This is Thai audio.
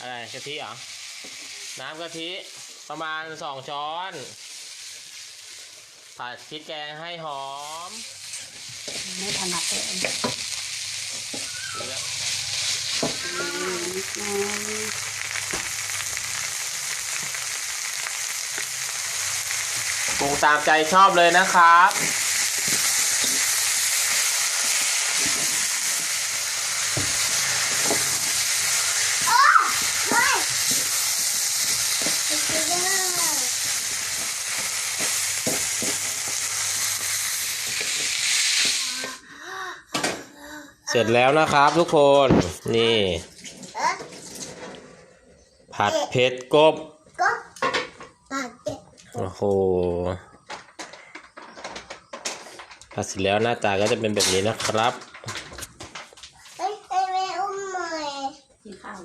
อะไรกะทิเหรอ น้ำกะทิประมาณสองช้อน ผัดพริกแกงให้หอม ไม่ถนัดเลยอันนี้ดูแล้วอืมปรุงตามใจชอบเลยนะครับ เสร็จแล้วนะครับทุกคนนี่ ผัดเผ็ดกบก็ปากเจ็บโอ้โหผัดเสร็จแล้วหน้าตาก็จะเป็นแบบนี้นะครับเฮ้ยให้แม่อุ้มหน่อยกินข้าว